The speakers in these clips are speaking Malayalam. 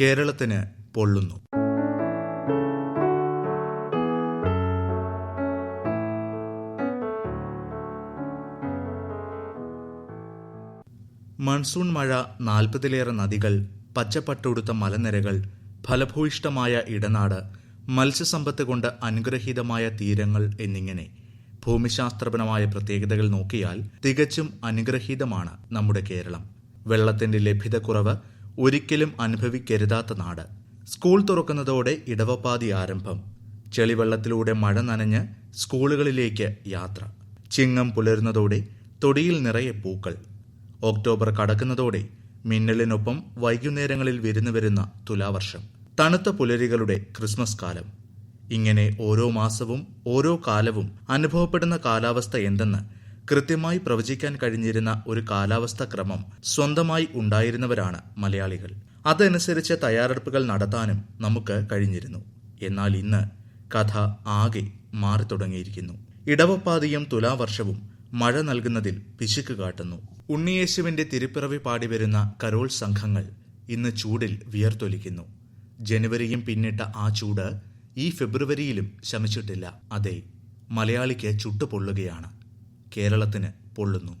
കേരളത്തിന് പൊള്ളുന്നു. മൺസൂൺ മഴ നാൽപ്പതിലേറെ നദികൾ പച്ചപ്പട്ടുടുത്ത മലനിരകൾ ഫലഭൂയിഷ്ടമായ ഇടനാട് മത്സ്യസമ്പത്ത് കൊണ്ട് അനുഗ്രഹീതമായ തീരങ്ങൾ എന്നിങ്ങനെ ഭൂമിശാസ്ത്രപരമായ പ്രത്യേകതകൾ നോക്കിയാൽ തികച്ചും അനുഗ്രഹീതമാണ് നമ്മുടെ കേരളം. വെള്ളത്തിന്റെ ലഭ്യതക്കുറവ് ഒരിക്കലും അനുഭവിക്കരുതാത്ത നാട്. സ്കൂൾ തുറക്കുന്നതോടെ ഇടവപ്പാതി ആരംഭം. ചെളിവെള്ളത്തിലൂടെ മഴ നനഞ്ഞ് സ്കൂളുകളിലേക്ക് യാത്ര. ചിങ്ങം പുലരുന്നതോടെ തൊടിയിൽ നിറയെ പൂക്കൾ. ഒക്ടോബർ കടക്കുന്നതോടെ മിന്നലിനൊപ്പം വൈകുന്നേരങ്ങളിൽ വിരുന്നു വരുന്ന തുലാവർഷം. തണുത്ത പുലരികളുടെ ക്രിസ്മസ് കാലം. ഇങ്ങനെ ഓരോ മാസവും ഓരോ കാലവും അനുഭവപ്പെടുന്ന കാലാവസ്ഥ എന്തെന്ന് കൃത്യമായി പ്രവചിക്കാൻ കഴിഞ്ഞിരുന്ന ഒരു കാലാവസ്ഥ ക്രമം സ്വന്തമായി ഉണ്ടായിരുന്നവരാണ് മലയാളികൾ. അതനുസരിച്ച് തയ്യാറെടുപ്പുകൾ നടത്താനും നമുക്ക് കഴിഞ്ഞിരുന്നു. എന്നാൽ ഇന്ന് കഥ ആകെ മാറി തുടങ്ങിയിരിക്കുന്നു. ഇടവപ്പാതിയും തുലാവർഷവും മഴ നൽകുന്നതിൽ പിശുക്ക് കാട്ടുന്നു. ഉണ്ണിയേശുവിന്റെ തിരുപ്പിറവി പാടിവരുന്ന കരോൾ സംഘങ്ങൾ ഇന്ന് ചൂടിൽ വിയർത്തൊലിക്കുന്നു. ജനുവരിയും പിന്നിട്ട ആ ചൂട് ഈ ഫെബ്രുവരിയിലും ശമിച്ചിട്ടില്ല. അതെ മലയാളിക്ക് ചുട്ടുപൊള്ളുകയാണ്. കേരളത്തിന് പൊള്ളുന്നു.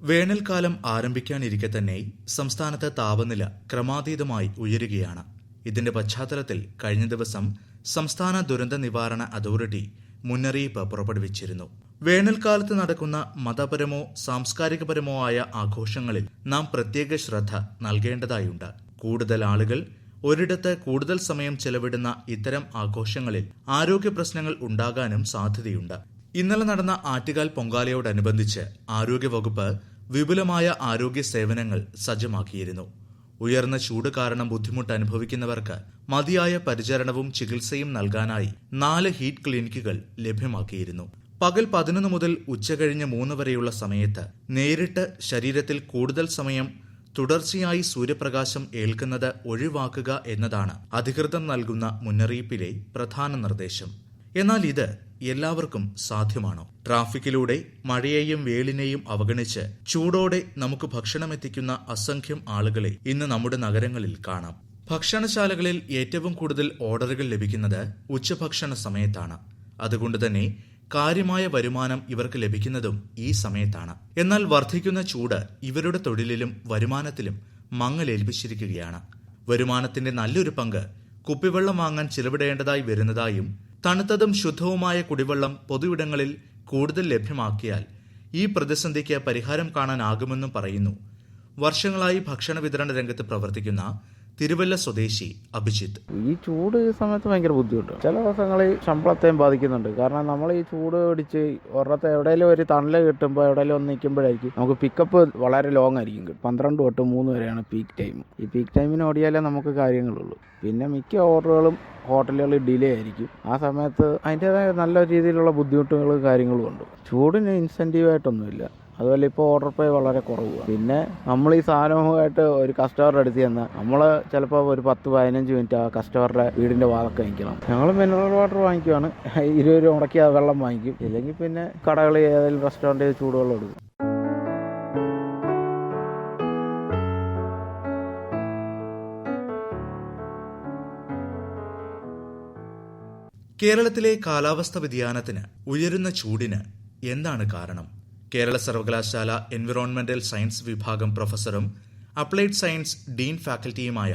വേനൽക്കാലം ആരംഭിക്കാനിരിക്കെ തന്നെ സംസ്ഥാനത്ത് താപനില ക്രമാതീതമായി ഉയരുകയാണ്. ഇതിന്റെ പശ്ചാത്തലത്തിൽ കഴിഞ്ഞ ദിവസം സംസ്ഥാന ദുരന്ത നിവാരണ അതോറിറ്റി മുന്നറിയിപ്പ് പുറപ്പെടുവിച്ചിരുന്നു. വേനൽക്കാലത്ത് നടക്കുന്ന മതപരമോ സാംസ്കാരികപരമോ ആയ ആഘോഷങ്ങളിൽ നാം പ്രത്യേക ശ്രദ്ധ നൽകേണ്ടതായുണ്ട്. കൂടുതൽ ആളുകൾ ഒരിടത്ത് കൂടുതൽ സമയം ചെലവിടുന്ന ഇത്തരം ആഘോഷങ്ങളിൽ ആരോഗ്യ പ്രശ്നങ്ങൾ ഉണ്ടാകാനും സാധ്യതയുണ്ട്. ഇന്നലെ നടന്ന ആറ്റുകാൽ പൊങ്കാലയോടനുബന്ധിച്ച് ആരോഗ്യവകുപ്പ് വിപുലമായ ആരോഗ്യ സേവനങ്ങൾ സജ്ജമാക്കിയിരുന്നു. ഉയർന്ന ചൂട് കാരണം ബുദ്ധിമുട്ട് അനുഭവിക്കുന്നവർക്ക് മതിയായ പരിചരണവും ചികിത്സയും നൽകാനായി നാല് ഹീറ്റ് ക്ലിനിക്കുകൾ ലഭ്യമാക്കിയിരുന്നു. പകൽ പതിനൊന്ന് മുതൽ ഉച്ചകഴിഞ്ഞ് മൂന്ന് വരെയുള്ള സമയത്ത് നേരിട്ട് ശരീരത്തിൽ കൂടുതൽ സമയം തുടർച്ചയായി സൂര്യപ്രകാശം ഏൽക്കുന്നത് ഒഴിവാക്കുക എന്നതാണ് അധികൃതർ നൽകുന്ന മുന്നറിയിപ്പിലെ പ്രധാന നിർദ്ദേശം. എന്നാൽ ഇത് എല്ലാവർക്കും സാധ്യമാണോ? ട്രാഫിക്കിലൂടെ മഴയെയും വേളിനെയും അവഗണിച്ച് ചൂടോടെ നമുക്ക് ഭക്ഷണമെത്തിക്കുന്ന അസംഖ്യം ആളുകളെ ഇന്ന് നമ്മുടെ നഗരങ്ങളിൽ കാണാം. ഭക്ഷണശാലകളിൽ ഏറ്റവും കൂടുതൽ ഓർഡറുകൾ ലഭിക്കുന്നത് ഉച്ചഭക്ഷണ സമയത്താണ്. അതുകൊണ്ട് തന്നെ കാര്യമായ വരുമാനം ഇവർക്ക് ലഭിക്കുന്നതും ഈ സമയത്താണ്. എന്നാൽ വർദ്ധിക്കുന്ന ചൂട് ഇവരുടെ തൊഴിലിലും വരുമാനത്തിലും മങ്ങലേൽപ്പിച്ചിരിക്കുകയാണ്. വരുമാനത്തിന്റെ നല്ലൊരു പങ്ക് കുപ്പിവെള്ളം വാങ്ങാൻ ചിലവിടേണ്ടതായി വരുന്നതായും തണുത്തതും ശുദ്ധവുമായ കുടിവെള്ളം പൊതുവിടങ്ങളിൽ കൂടുതൽ ലഭ്യമാക്കിയാൽ ഈ പ്രതിസന്ധിക്ക് പരിഹാരം കാണാനാകുമെന്നും പറയുന്നു. വർഷങ്ങളായി ഭക്ഷണ വിതരണ രംഗത്ത് പ്രവർത്തിക്കുന്ന തിരുവല്ല സ്വദേശി അഭിജിത്ത്. ഈ ചൂട് സമയത്ത് ഭയങ്കര ബുദ്ധിമുട്ടാണ് ചില ദിവസങ്ങളിൽ ശമ്പളത്തെയും ബാധിക്കുന്നുണ്ട്. കാരണം നമ്മൾ ഈ ചൂട് പിടിച്ച് ഒരിടത്ത് എവിടെയെങ്കിലും ഒരു തണൽ കിട്ടുമ്പോൾ എവിടെയെങ്കിലും ഒന്ന് നിൽക്കുമ്പോഴായിരിക്കും നമുക്ക് പിക്കപ്പ് വളരെ ലോങ് ആയിരിക്കും പന്ത്രണ്ട് തൊട്ട് മൂന്ന് വരെയാണ് പീക്ക് ടൈം ഈ പീക്ക് ടൈമിന് ഓടിയാലേ നമുക്ക് കാര്യങ്ങളുള്ളൂ. പിന്നെ മിക്ക ഓർഡറുകളും ഹോട്ടലുകളിൽ ഡിലേ ആയിരിക്കും. ആ സമയത്ത് അതിന്റെതായ നല്ല രീതിയിലുള്ള ബുദ്ധിമുട്ടുകളും കാര്യങ്ങളും ഉണ്ട്. ചൂടിന് ഇൻസെന്റീവായിട്ടൊന്നുമില്ല അതുപോലെ ഇപ്പോൾ ഓർഡർ പേ വളരെ കുറവാണ് പിന്നെ നമ്മൾ ഈ സാധനവുമായിട്ട് ഒരു കസ്റ്റമറുടെ അടുത്ത് ചെന്നാൽ നമ്മൾ ചിലപ്പോൾ ഒരു പത്ത് പതിനഞ്ച് മിനിറ്റ് ആ കസ്റ്റമറുടെ വീടിന്റെ വാതൊക്കെ നിൽക്കണം ഞങ്ങൾ മിനറൽ വാട്ടർ വാങ്ങിക്കുവാണ്. ഇരുപത് രൂപ മുടക്കി ആ വെള്ളം വാങ്ങിക്കും. ഇല്ലെങ്കിൽ പിന്നെ കടകളിൽ ഏതെങ്കിലും റെസ്റ്റോറന്റിൽ ചൂടുവെള്ളം എടുക്കും. കേരളത്തിലെ കാലാവസ്ഥ വ്യതിയാനത്തിന് ഉയരുന്ന ചൂടിന് എന്താണ് കാരണം? കേരള സർവകലാശാല എൻവിറോൺമെന്റൽ സയൻസ് വിഭാഗം പ്രൊഫസറും അപ്ലൈഡ് സയൻസ് ഡീൻ ഫാക്കൽറ്റിയുമായ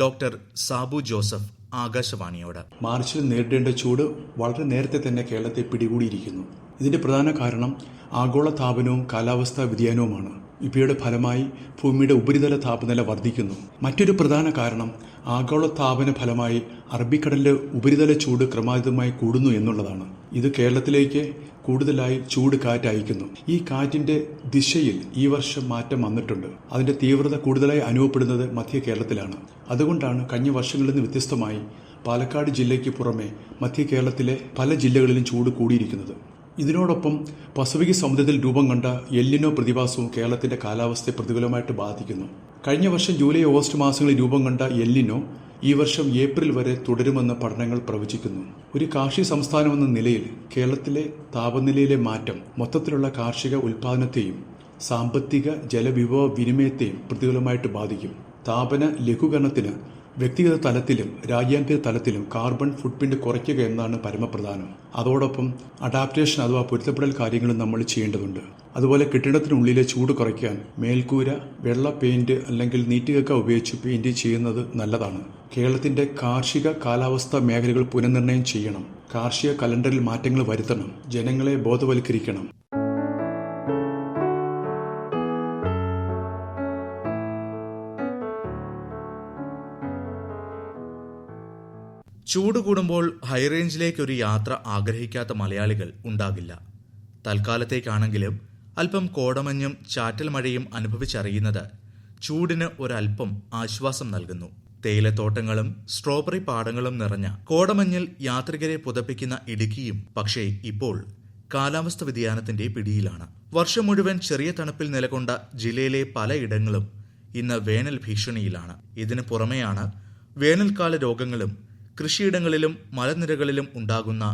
ഡോക്ടർ സാബു ജോസഫ് ആകാശവാണിയോട്. മാർച്ചിൽ നേരിടേണ്ട ചൂട് വളരെ നേരത്തെ തന്നെ കേരളത്തെ പിടികൂടിയിരിക്കുന്നു. ഇതിന്റെ പ്രധാന കാരണം ആഗോള താപനവും കാലാവസ്ഥാ വ്യതിയാനവുമാണ്. ഇവയുടെ ഫലമായി ഭൂമിയുടെ ഉപരിതല താപനില വർദ്ധിക്കുന്നു. മറ്റൊരു പ്രധാന കാരണം ആഗോളതാപന ഫലമായി അറബിക്കടലിലെ ഉപരിതല ചൂട് ക്രമാതീതമായി കൂടുന്നു എന്നുള്ളതാണ്. ഇത് കേരളത്തിലേക്ക് കൂടുതലായി ചൂട് കാറ്റ് അയക്കുന്നു. ഈ കാറ്റിന്റെ ദിശയിൽ ഈ വർഷം മാറ്റം വന്നിട്ടുണ്ട്. അതിന്റെ തീവ്രത കൂടുതലായി അനുഭവപ്പെടുന്നത് മധ്യ കേരളത്തിലാണ്. അതുകൊണ്ടാണ് കഴിഞ്ഞ വർഷങ്ങളിൽ നിന്ന് വ്യത്യസ്തമായി പാലക്കാട് ജില്ലയ്ക്ക് പുറമെ മധ്യ കേരളത്തിലെ പല ജില്ലകളിലും ചൂട് കൂടിയിരിക്കുന്നത്. ഇതിനോടൊപ്പം പസഫിക് സമുദ്രത്തിൽ രൂപം കണ്ട എല്ലിനോ പ്രതിഭാസവും കേരളത്തിന്റെ കാലാവസ്ഥയെ പ്രതികൂലമായിട്ട് ബാധിക്കുന്നു. കഴിഞ്ഞ വർഷം ജൂലൈ ഓഗസ്റ്റ് മാസങ്ങളിൽ രൂപം കണ്ട എല്ലിനോ ഈ വർഷം ഏപ്രിൽ വരെ തുടരുമെന്ന പഠനങ്ങൾ പ്രവചിക്കുന്നു. ഒരു കാർഷിക സംസ്ഥാനമെന്ന നിലയിൽ കേരളത്തിലെ താപനിലയിലെ മാറ്റം മൊത്തത്തിലുള്ള കാർഷിക ഉൽപാദനത്തെയും സാമ്പത്തിക ജലവിഭവ വിനിമയത്തെയും പ്രതികൂലമായിട്ട് ബാധിക്കും. താപന ലഘൂകരണത്തിന് വ്യക്തിഗത തലത്തിലും രാജ്യാന്തര തലത്തിലും കാർബൺ ഫുട്പ്രിന്റ് കുറയ്ക്കുക എന്നാണ് പരമപ്രധാനം. അതോടൊപ്പം അഡാപ്റ്റേഷൻ അഥവാ പൊരുത്തപ്പെടൽ കാര്യങ്ങളും നമ്മൾ ചെയ്യേണ്ടതുണ്ട്. അതുപോലെ കെട്ടിടത്തിനുള്ളിലെ ചൂട് കുറയ്ക്കാൻ മേൽക്കൂര വെള്ള പെയിന്റ് അല്ലെങ്കിൽ നീറ്റുകക്ക ഉപയോഗിച്ച് പെയിന്റ് ചെയ്യുന്നത് നല്ലതാണ്. കേരളത്തിന്റെ കാർഷിക കാലാവസ്ഥാ മേഖലകൾ പുനർനിർണയം ചെയ്യണം. കാർഷിക കലണ്ടറിൽ മാറ്റങ്ങൾ വരുത്തണം. ജനങ്ങളെ ബോധവൽക്കരിക്കണം. ചൂട് കൂടുമ്പോൾ ഹൈറേഞ്ചിലേക്ക് ഒരു യാത്ര ആഗ്രഹിക്കാത്ത മലയാളികൾ ഉണ്ടാകില്ല. തൽക്കാലത്തേക്കാണെങ്കിലും അല്പം കോടമഞ്ഞും ചാറ്റൽ മഴയും അനുഭവിച്ചറിയുന്നത് ചൂടിന് ഒരല്പം ആശ്വാസം നൽകുന്നു. തേയിലത്തോട്ടങ്ങളും സ്ട്രോബറി പാടങ്ങളും നിറഞ്ഞ കോടമഞ്ഞിൽ യാത്രികരെ പുതപ്പിക്കുന്ന ഇടുക്കിയും പക്ഷേ ഇപ്പോൾ കാലാവസ്ഥ വ്യതിയാനത്തിന്റെ പിടിയിലാണ്. വർഷം മുഴുവൻ ചെറിയ തണുപ്പിൽ നിലകൊണ്ട ജില്ലയിലെ പലയിടങ്ങളും ഇന്ന് വേനൽ ഭീഷണിയിലാണ്. ഇതിനു പുറമെയാണ് വേനൽക്കാല രോഗങ്ങളും കൃഷിയിടങ്ങളിലും മലനിരകളിലും ഉണ്ടാകുന്ന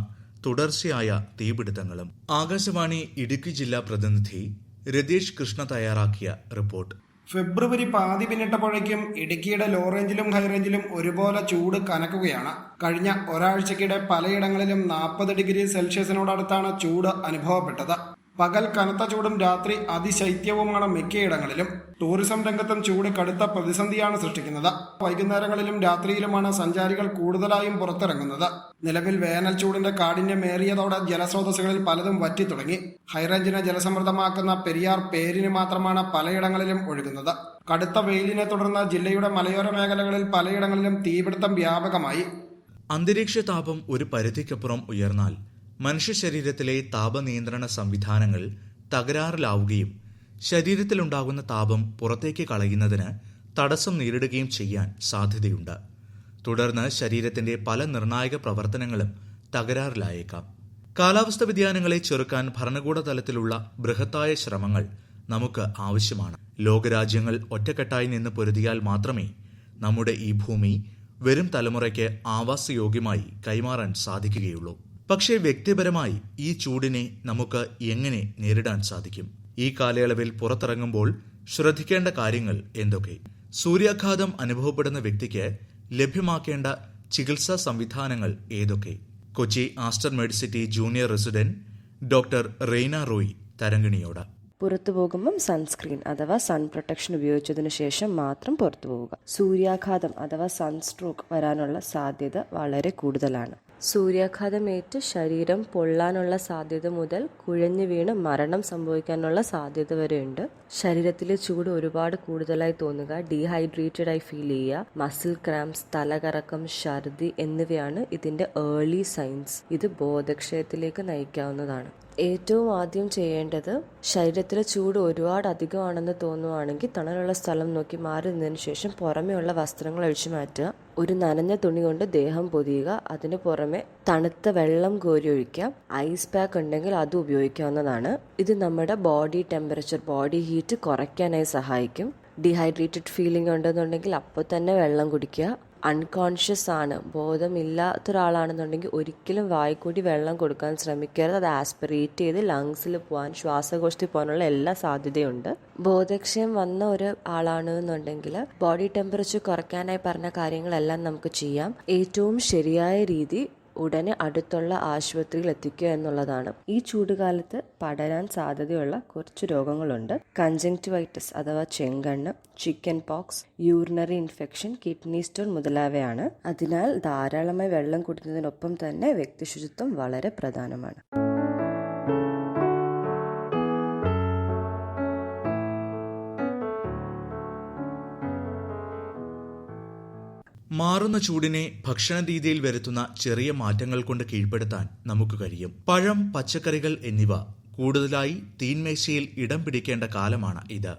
തുടർച്ചയായ തീപിടുത്തങ്ങളും. ആകാശവാണി ഇടുക്കി ജില്ലാ പ്രതിനിധി രതീഷ് കൃഷ്ണ തയ്യാറാക്കിയ റിപ്പോർട്ട്. ഫെബ്രുവരി പാതി പിന്നിട്ടപ്പോഴേക്കും ഇടുക്കിയുടെ ലോ റേഞ്ചിലും ഹൈ റേഞ്ചിലും ഒരുപോലെ ചൂട് കനക്കുകയാണ്. കഴിഞ്ഞ ഒരാഴ്ചക്കിടെ പലയിടങ്ങളിലും നാൽപ്പത് ഡിഗ്രി സെൽഷ്യസിനോടടുത്താണ് ചൂട് അനുഭവപ്പെട്ടത്. പകൽ കനത്ത ചൂടും രാത്രി അതിശൈത്യവുമാണ് മിക്കയിടങ്ങളിലും. ടൂറിസം രംഗത്തും ചൂട് കടുത്ത പ്രതിസന്ധിയാണ് സൃഷ്ടിക്കുന്നത്. വൈകുന്നേരങ്ങളിലും രാത്രിയിലുമാണ് സഞ്ചാരികൾ കൂടുതലായും പുറത്തിറങ്ങുന്നത്. നിലവിൽ വേനൽ ചൂടിന്റെ കാഠിന്യമേറിയതോടെ ജലസ്രോതസ്സുകളിൽ പലതും വറ്റിത്തുടങ്ങി. ഹൈറേഞ്ചിനെ ജലസമൃദ്ധമാക്കുന്ന പെരിയാർ പേരിന് മാത്രമാണ് പലയിടങ്ങളിലും ഒഴുകുന്നത്. കടുത്ത വെയിലിനെ തുടർന്ന് ജില്ലയുടെ മലയോര മേഖലകളിൽ പലയിടങ്ങളിലും തീപിടുത്തം വ്യാപകമായി. അന്തരീക്ഷ താപം ഒരു പരിധിക്കപ്പുറം ഉയർന്നാൽ മനുഷ്യ ശരീരത്തിലെ താപനിയന്ത്രണ സംവിധാനങ്ങൾ തകരാറിലാവുകയും ശരീരത്തിലുണ്ടാകുന്ന താപം പുറത്തേക്ക് കളയുന്നതിന് തടസ്സം നേരിടുകയും ചെയ്യാൻ സാധ്യതയുണ്ട്. തുടർന്ന് ശരീരത്തിന്റെ പല നിർണായക പ്രവർത്തനങ്ങളും തകരാറിലായേക്കാം. കാലാവസ്ഥ വ്യതിയാനങ്ങളെ ചെറുക്കാൻ ഭരണകൂട തലത്തിലുള്ള ബൃഹത്തായ ശ്രമങ്ങൾ നമുക്ക് ആവശ്യമാണ്. ലോകരാജ്യങ്ങൾ ഒറ്റക്കെട്ടായി നിന്ന് പൊരുതിയാൽ മാത്രമേ നമ്മുടെ ഈ ഭൂമി വരും തലമുറയ്ക്ക് ആവാസയോഗ്യമായി കൈമാറാൻ സാധിക്കുകയുള്ളൂ. പക്ഷേ വ്യക്തിപരമായി ഈ ചൂടിനെ നമുക്ക് എങ്ങനെ നേരിടാൻ സാധിക്കും? ഈ കാലയളവിൽ പുറത്തിറങ്ങുമ്പോൾ ശ്രദ്ധിക്കേണ്ട കാര്യങ്ങൾ എന്തൊക്കെ? സൂര്യാഘാതം അനുഭവപ്പെടുന്ന വ്യക്തിക്ക് ലഭ്യമാക്കേണ്ട ചികിത്സാ സംവിധാനങ്ങൾ ഏതൊക്കെ? Kochi Aster Medicity junior resident doctor Raina Roy തരംഗിണിയോട്. പുറത്തു പോകുമ്പം സൺസ്ക്രീൻ അഥവാ സൺ പ്രൊട്ടക്ഷൻ ഉപയോഗിച്ചതിനു ശേഷം മാത്രം പുറത്തു പോവുക. സൂര്യാഘാതം അഥവാ സൺസ്ട്രോക്ക് വരാനുള്ള സാധ്യത വളരെ കൂടുതലാണ്. സൂര്യാഘാതമേറ്റ് ശരീരം പൊള്ളാനുള്ള സാധ്യത മുതൽ കുഴഞ്ഞു വീണ് മരണം സംഭവിക്കാനുള്ള സാധ്യത വരെയുണ്ട്. ശരീരത്തിലെ ചൂട് ഒരുപാട് കൂടുതലായി തോന്നുക ഡീഹൈഡ്രേറ്റഡ് ആയി ഫീൽ ചെയ്യുക മസിൽ ക്രാംസ് തലകറക്കം ഛർദി എന്നിവയാണ് ഇതിന്റെ ഏർലി സൈൻസ് ഇത് ബോധക്ഷയത്തിലേക്ക് നയിക്കാവുന്നതാണ്. ഏറ്റവും ആദ്യം ചെയ്യേണ്ടത് ശരീരത്തിലെ ചൂട് ഒരുപാട് അധികമാണെന്ന് തോന്നുവാണെങ്കിൽ തണലുള്ള സ്ഥലം നോക്കി മാറി നിന്നതിന് ശേഷം പുറമെയുള്ള വസ്ത്രങ്ങൾ അഴിച്ചു മാറ്റുക. ഒരു നനഞ്ഞ തുണി കൊണ്ട് ദേഹം പൊതിയുക. അതിന് പുറമെ തണുത്ത വെള്ളം കോരി ഒഴിക്കാം ഐസ് പാക്ക് ഉണ്ടെങ്കിൽ അത് ഉപയോഗിക്കാവുന്നതാണ്. ഇത് നമ്മുടെ ബോഡി ടെമ്പറേച്ചർ ബോഡി ഹീറ്റ് കുറയ്ക്കാനായി സഹായിക്കും. ഡീഹൈഡ്രേറ്റഡ് ഫീലിംഗ് ഉണ്ടെന്നുണ്ടെങ്കിൽ അപ്പോൾ തന്നെ വെള്ളം കുടിക്കുക. അൺകോൺഷ്യസ് ആണ്. ബോധമില്ലാത്ത ഒരാളാണെന്നുണ്ടെങ്കിൽ ഒരിക്കലും വായിക്കൂടി വെള്ളം കൊടുക്കാൻ ശ്രമിക്കരുത്. അത് ആസ്പിറേറ്റ് ചെയ്ത് ലങ്സിൽ പോകാൻ ശ്വാസകോശത്തിൽ പോകാനുള്ള എല്ലാ സാധ്യതയുണ്ട്. ബോധക്ഷയം വന്ന ഒരു ആളാണ് എന്നുണ്ടെങ്കിൽ ബോഡി ടെമ്പറേച്ചർ കുറയ്ക്കാനായി പറഞ്ഞ കാര്യങ്ങളെല്ലാം നമുക്ക് ചെയ്യാം. ഏറ്റവും ശരിയായ രീതി ഉടനെ അടുത്തുള്ള ആശുപത്രിയിൽ എത്തിക്കുക എന്നുള്ളതാണ്. ഈ ചൂടുകാലത്ത് പടരാൻ സാധ്യതയുള്ള കുറച്ച് രോഗങ്ങളുണ്ട്. കഞ്ചങ്ക്ടിവൈറ്റിസ് അഥവാ ചെങ്കണ്ണ് chicken pox urinary infection kidney stone മുതലായവയാണ്. അതിനാൽ ധാരാളമായി വെള്ളം കുടിക്കുന്നതിനൊപ്പം തന്നെ വ്യക്തിശുചിത്വം വളരെ പ്രധാനമാണ്. മാറുന്ന ചൂടിനെ ഭക്ഷണ രീതിയിൽ വരുത്തുന്ന ചെറിയ മാറ്റങ്ങൾ കൊണ്ട് കീഴ്പ്പെടുത്താൻ നമുക്ക് കഴിയും. പഴം പച്ചക്കറികൾ എന്നിവ കൂടുതലായി തീൻമേശയിൽ ഇടം പിടിക്കേണ്ട കാലമാണ് ഇത്.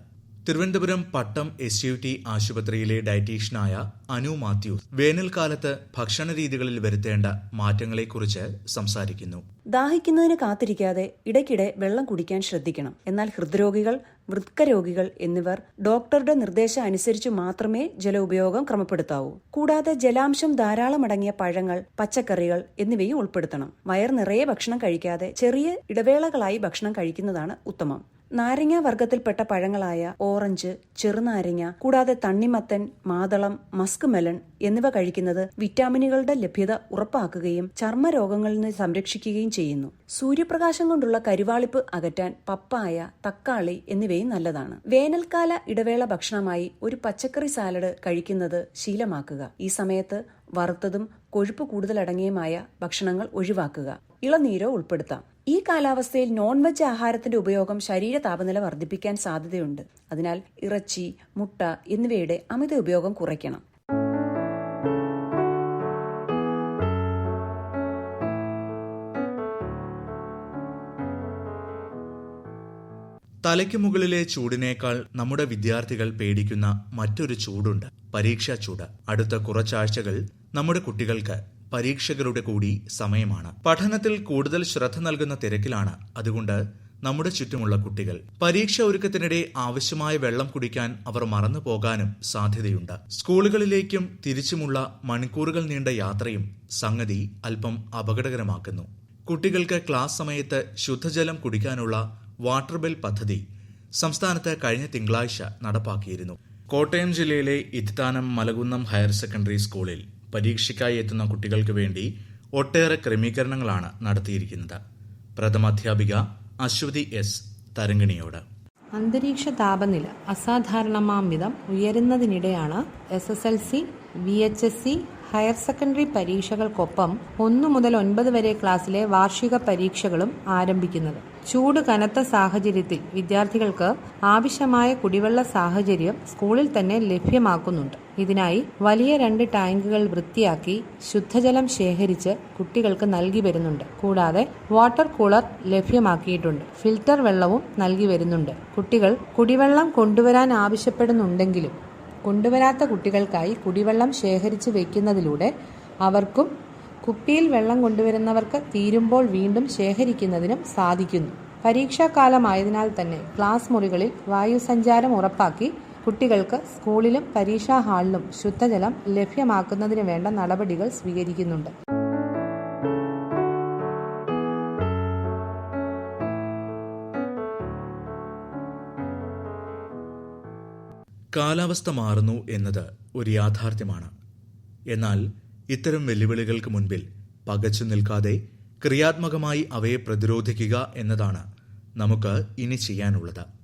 Thiruvananthapuram Pattom S U T ആശുപത്രിയിലെ ഡയറ്റീഷ്യനായ അനു മാത്യൂസ് വേനൽക്കാലത്ത് ഭക്ഷണ രീതികളിൽ വരുത്തേണ്ട മാറ്റങ്ങളെക്കുറിച്ച് സംസാരിക്കുന്നു. ദാഹിക്കുന്നതിന് കാത്തിരിക്കാതെ ഇടയ്ക്കിടെ വെള്ളം കുടിക്കാൻ ശ്രദ്ധിക്കണം. എന്നാൽ ഹൃദ്രോഗികൾ വൃക്ക രോഗികൾ എന്നിവർ ഡോക്ടറുടെ നിർദ്ദേശം അനുസരിച്ച് മാത്രമേ ജല ഉപയോഗം ക്രമപ്പെടുത്താവൂ. കൂടാതെ ജലാംശം ധാരാളം അടങ്ങിയ പഴങ്ങൾ പച്ചക്കറികൾ എന്നിവയും ഉൾപ്പെടുത്തണം. വയർ നിറയെ ഭക്ഷണം കഴിക്കാതെ ചെറിയ ഇടവേളകളായി ഭക്ഷണം കഴിക്കുന്നതാണ് ഉത്തമം. നാരങ്ങ വർഗത്തിൽപ്പെട്ട പഴങ്ങളായ ഓറഞ്ച് ചെറുനാരങ്ങ കൂടാതെ തണ്ണിമത്തൻ മാതളം മസ്ക് മെലൺ എന്നിവ കഴിക്കുന്നത് വിറ്റാമിനുകളുടെ ലഭ്യത ഉറപ്പാക്കുകയും ചർമ്മരോഗങ്ങളിൽ നിന്ന് സംരക്ഷിക്കുകയും ചെയ്യുന്നു. സൂര്യപ്രകാശം കൊണ്ടുള്ള കരുവാളിപ്പ് അകറ്റാൻ പപ്പായ തക്കാളി എന്നിവയും നല്ലതാണ്. വേനൽക്കാല ഇടവേള ഭക്ഷണമായി ഒരു പച്ചക്കറി സാലഡ് കഴിക്കുന്നത് ശീലമാക്കുക. ഈ സമയത്ത് വറുത്തതും കൊഴുപ്പ് കൂടുതലടങ്ങിയുമായ ഭക്ഷണങ്ങൾ ഒഴിവാക്കുക. ഇളനീരോ ഉൾപ്പെടുത്താം. ഈ കാലാവസ്ഥയിൽ നോൺ വെജ് ആഹാരത്തിന്റെ ഉപയോഗം ശരീര താപനില വർദ്ധിപ്പിക്കാൻ സാധ്യതയുണ്ട്. അതിനാൽ ഇറച്ചി മുട്ട എന്നിവയുടെ അമിത ഉപയോഗം കുറയ്ക്കണം. തലയ്ക്ക് മുകളിലെ ചൂടിനേക്കാൾ നമ്മുടെ വിദ്യാർത്ഥികൾ പേടിക്കുന്ന മറ്റൊരു ചൂടുണ്ട് പരീക്ഷാ ചൂട്. അടുത്ത കുറച്ചാഴ്ചകൾ നമ്മുടെ കുട്ടികൾക്ക് പരീക്ഷകളുടെ കൂടി സമയമാണ്. പഠനത്തിൽ കൂടുതൽ ശ്രദ്ധ നൽകുന്ന തിരക്കിലാണ്. അതുകൊണ്ട് നമ്മുടെ ചുറ്റുമുള്ള കുട്ടികൾ. പരീക്ഷ ഒരുക്കത്തിനിടെ ആവശ്യമായ വെള്ളം കുടിക്കാൻ അവർ മറന്നു പോകാനും സാധ്യതയുണ്ട്. സ്കൂളുകളിലേക്കും തിരിച്ചുമുള്ള മണിക്കൂറുകൾ നീണ്ട യാത്രയും സംഗതി അല്പം അപകടകരമാക്കുന്നു. കുട്ടികൾക്ക് ക്ലാസ് സമയത്ത് ശുദ്ധജലം കുടിക്കാനുള്ള വാട്ടർ ബെൽ പദ്ധതി സംസ്ഥാനത്ത് കഴിഞ്ഞ തിങ്കളാഴ്ച നടപ്പാക്കിയിരുന്നു. കോട്ടയം ജില്ലയിലെ ഇത്തിത്താനം മലകുന്നം ഹയർ സെക്കൻഡറി സ്കൂളിൽ പരീക്ഷയ്ക്കായി എത്തുന്ന കുട്ടികൾക്ക് വേണ്ടി ഒട്ടേറെ ക്രമീകരണങ്ങളാണ് നടത്തിയിരിക്കുന്നത്. പ്രഥമാധ്യാപിക അശ്വതി എസ് തരങ്കിണിയോട് അന്തരീക്ഷ താപനില അസാധാരണമാം വിധം ഉയരുന്നതിനിടെയാണ് S S L C V H S C higher secondary പരീക്ഷകൾക്കൊപ്പം ഒന്നു മുതൽ ഒൻപത് വരെ ക്ലാസ്സിലെ വാർഷിക പരീക്ഷകളും ആരംഭിക്കുന്നത്. ചൂട് കനത്ത സാഹചര്യത്തിൽ വിദ്യാർത്ഥികൾക്ക് ആവശ്യമായ കുടിവെള്ള സാഹചര്യം സ്കൂളിൽ തന്നെ ലഭ്യമാക്കുന്നുണ്ട്. ഇതിനായി വലിയ രണ്ട് ടാങ്കുകൾ വൃത്തിയാക്കി ശുദ്ധജലം ശേഖരിച്ച് കുട്ടികൾക്ക് നൽകി വരുന്നുണ്ട്. കൂടാതെ വാട്ടർ കൂളർ ലഭ്യമാക്കിയിട്ടുണ്ട്. ഫിൽറ്റർ വെള്ളവും നൽകി വരുന്നുണ്ട്. കുട്ടികൾ കുടിവെള്ളം കൊണ്ടുവരാൻ ആവശ്യപ്പെടുന്നുണ്ടെങ്കിലും കൊണ്ടുവരാത്ത കുട്ടികൾക്കായി കുടിവെള്ളം ശേഖരിച്ച് വയ്ക്കുന്നതിലൂടെ അവർക്കും കുപ്പിയിൽ വെള്ളം കൊണ്ടുവരുന്നവർക്ക് തീരുമ്പോൾ വീണ്ടും ശേഖരിക്കുന്നതിനും സാധിക്കുന്നു. പരീക്ഷാകാലമായതിനാൽ തന്നെ ക്ലാസ് മുറികളിൽ വായുസഞ്ചാരം ഉറപ്പാക്കി കുട്ടികൾക്ക് സ്കൂളിലും പരീക്ഷാ ഹാളിലും ശുദ്ധജലം ലഭ്യമാക്കുന്നതിന് വേണ്ട നടപടികൾ സ്വീകരിക്കുന്നുണ്ട്. കാലാവസ്ഥ മാറുന്നു എന്നത് ഒരു യാഥാർത്ഥ്യമാണ്. എന്നാൽ ഇത്തരം വെല്ലുവിളികൾക്ക് മുൻപിൽ പകച്ചു നിൽക്കാതെ ക്രിയാത്മകമായി അവയെ പ്രതിരോധിക്കുക എന്നതാണ് നമുക്ക് ഇനി ചെയ്യാനുള്ളത്.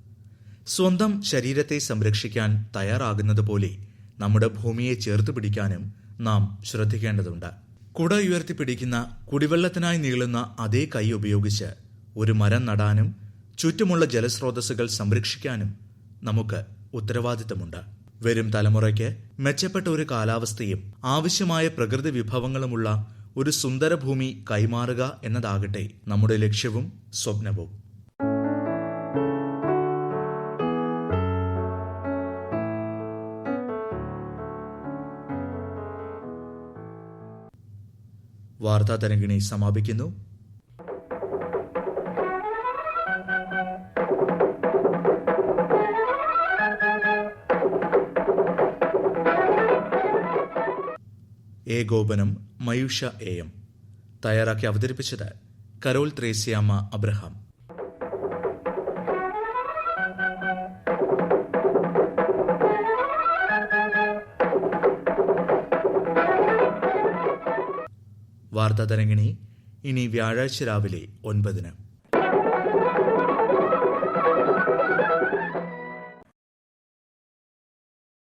സ്വന്തം ശരീരത്തെ സംരക്ഷിക്കാൻ തയ്യാറാകുന്നത് പോലെ നമ്മുടെ ഭൂമിയെ ചേർത്ത് പിടിക്കാനും നാം ശ്രദ്ധിക്കേണ്ടതുണ്ട്. കുട ഉയർത്തിപ്പിടിക്കുന്ന കുടിവെള്ളത്തിനായി നീളുന്ന അതേ കൈ ഉപയോഗിച്ച് ഒരു മരം നടാനും ചുറ്റുമുള്ള ജലസ്രോതസ്സുകൾ സംരക്ഷിക്കാനും നമുക്ക് ഉത്തരവാദിത്തമുണ്ട്. വരും തലമുറയ്ക്ക് മെച്ചപ്പെട്ട ഒരു കാലാവസ്ഥയും ആവശ്യമായ പ്രകൃതി വിഭവങ്ങളുമുള്ള ഒരു സുന്ദര ഭൂമി കൈമാറുക എന്നതാകട്ടെ നമ്മുടെ ലക്ഷ്യവും സ്വപ്നവും. വാർത്താ തരംഗിണി സമാപിക്കുന്നു. ഏകോപനം മയൂഷ എ എം. തയ്യാറാക്കി അവതരിപ്പിച്ചത് കരോൾ ത്രേസ്യാമ്മ അബ്രഹാം. വാർത്താ തരംഗിണി ഇനി വ്യാഴാഴ്ച രാവിലെ ഒൻപതിന്.